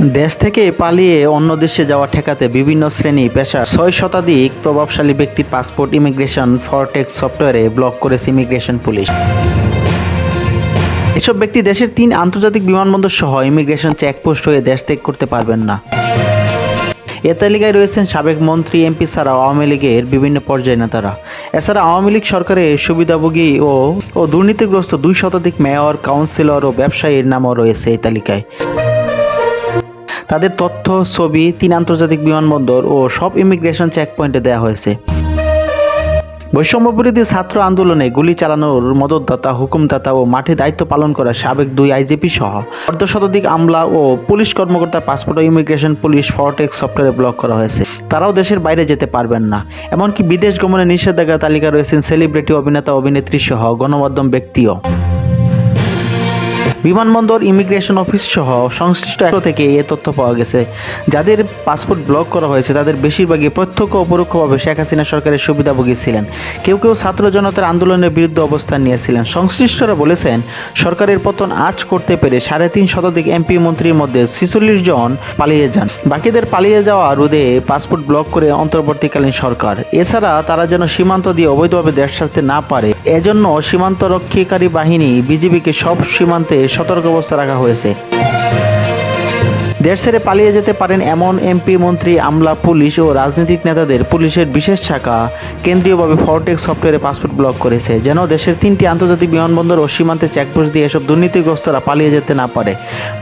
দেশ থেকে পালিয়ে অন্য দেশে যাওয়া ঠেকাতে বিভিন্ন শ্রেণি পেশা ছয় শতাধিক প্রভাবশালী ব্যক্তির পাসপোর্ট ইমিগ্রেশন ফরটেক্স সফটওয়্যারে ব্লক করেছে ইমিগ্রেশন পুলিশ। এসব ব্যক্তি দেশের তিন আন্তর্জাতিক বিমানবন্দর সহ ইমিগ্রেশন চেকপোস্ট হয়ে দেশ ত্যাগ করতে পারবেন না। এ তালিকায় রয়েছেন সাবেক মন্ত্রী, এমপি ছাড়া আওয়ামী লীগের বিভিন্ন পর্যায়ের নেতারা। এছাড়া আওয়ামী লীগ সরকারের সুবিধাভোগী ও ও দুর্নীতিগ্রস্ত দুই শতাধিক মেয়র, কাউন্সিলর ও ব্যবসায়ীর নামও রয়েছে এই তালিকায়। তাদের তথ্য, ছবি, তিন আন্তর্জাতিক বিমানবন্দর ও সব ইমিগ্রেশন চেকপয়েন্টে দেওয়া হয়েছে। বৈষম্য বিরোধী ছাত্র আন্দোলনে গুলি চালানোর মদতদাতা, হুকুমদাতা ও মাঠে দায়িত্ব পালন করা সাবেক দুই আইজিপি সহ অর্ধ শতাধিক আমলা ও পুলিশ কর্মকর্তা পাসপোর্ট ও ইমিগ্রেশন পুলিশ ফরটেক্স সফটওয়্যারে ব্লক করা হয়েছে। তারাও দেশের বাইরে যেতে পারবেন না। এমনকি বিদেশ গমনের নিষেধাজ্ঞা তালিকা রয়েছেন সেলিব্রিটি অভিনেতা, অভিনেত্রী সহ গণমাধ্যম ব্যক্তিও। বিমানবন্দর, ইমিগ্রেশন অফিস সহ সংশ্লিষ্ট এক থেকে এ তথ্য পাওয়া গেছে। যাদের পাসপোর্ট ব্লক করা হয়েছে, তাদের বেশিরভাগই প্রত্যক্ষ ও পরোক্ষভাবে শেখ হাসিনা সরকারের সুবিধাভোগী ছিলেন। কেউ কেউ ছাত্র জনতার আন্দোলনের বিরুদ্ধে অবস্থান নিয়েছিলেন। সংশ্লিষ্টরা বলেছেন, সরকারের পতন আজ করতে পেরে সাড়ে তিন শতাধিক এমপি মন্ত্রীর মধ্যে ছিচল্লিশ জন পালিয়ে যান। বাকিদের পালিয়ে যাওয়া রোধে পাসপোর্ট ব্লক করে অন্তর্বর্তীকালীন সরকার। এছাড়া তারা যেন সীমান্ত দিয়ে অবৈধভাবে দেশ ছাড়তে না পারে, এজন্য সীমান্ত রক্ষীকারী বাহিনী, বিজিবিকে সব সীমান্তে সতর্ক অবস্থা রাখা হয়েছে। দেশ ছেড়ে পালিয়ে যেতে পারেন এমন এমপি, মন্ত্রী, আমলা, পুলিশ ও রাজনৈতিক নেতাদের পুলিশের বিশেষ শাখা কেন্দ্রীয়ভাবে ফরটেক সফটওয়্যারে পাসপোর্ট ব্লক করেছে, যেন দেশের তিনটি আন্তর্জাতিক বিমানবন্দর ও সীমান্তে চেকপোস্ট দিয়ে এসব দুর্নীতিগ্রস্তরা পালিয়ে যেতে না পারে।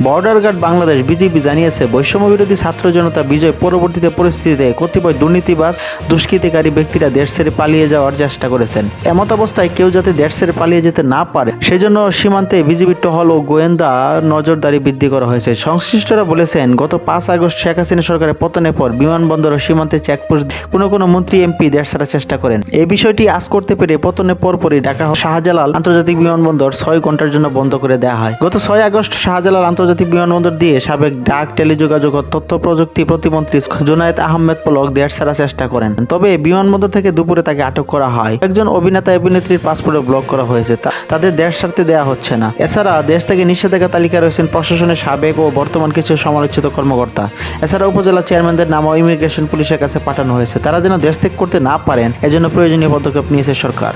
বর্ডার গার্ড বাংলাদেশ বিজেপি জানিয়েছে বৈষম্য বিরোধী ছাত্র জনতা বিজয় পরবর্তীতে পরিস্থিতিতে কতিপয় দুর্নীতিবাস দুষ্কৃতিকারী ব্যক্তিরা দেশ ছেড়ে পালিয়ে যাওয়ার চেষ্টা করেছেন। এমত অবস্থায় কেউ যাতে দেশ ছেড়ে পালিয়ে যেতে না পারে, সেজন্য সীমান্তে বিজিবির টহল ও গোয়েন্দা নজরদারি বৃদ্ধি করা হয়েছে। সংশ্লিষ্টরা বলেছেন, গত পাঁচ আগস্ট শেখ হাসিনা সরকারের পতনের পর বিমানবন্দর ও সীমান্তে চেকপোস্ট কোনো কোনো মন্ত্রী, এমপি দেশ ছাড়ার চেষ্টা করেন। এই বিষয়টি আজ করতে পেরে পতনের পরপরই ঢাকা শাহজালাল আন্তর্জাতিক বিমানবন্দর ছয় ঘণ্টার জন্য বন্ধ করে দেওয়া হয়। গত ছয় আগস্ট শাহজালাল আন্তর্জাতিক বিমানবন্দর দিয়ে সাবেক ডাক, টেলিযোগাযোগ তথ্য প্রযুক্তি প্রতিমন্ত্রী জুনায়েদ আহমেদ পলক দেশ ছাড়ার চেষ্টা করেন। তবে বিমানবন্দর থেকে দুপুরে তাকে আটক করা হয়। একজন অভিনেতা অভিনেত্রীর পাসপোর্টে ব্লক করা হয়েছে। তাদের দেশ ছাড়তে দেওয়া হচ্ছে না। এছাড়া দেশ থেকে নিষেধাজ্ঞা তালিকা রয়েছেন প্রশাসনের সাবেক ও বর্তমান কিছু সমালোচিত কর্মকর্তা। এছাড়া উপজেলা চেয়ারম্যানদের নামও ইমিগ্রেশন পুলিশের কাছে পাঠানো হয়েছে। তারা যেন দেশ ত্যাগ করতে না পারেন, এজন্য প্রয়োজনীয় পদক্ষেপ নিয়েছে সরকার।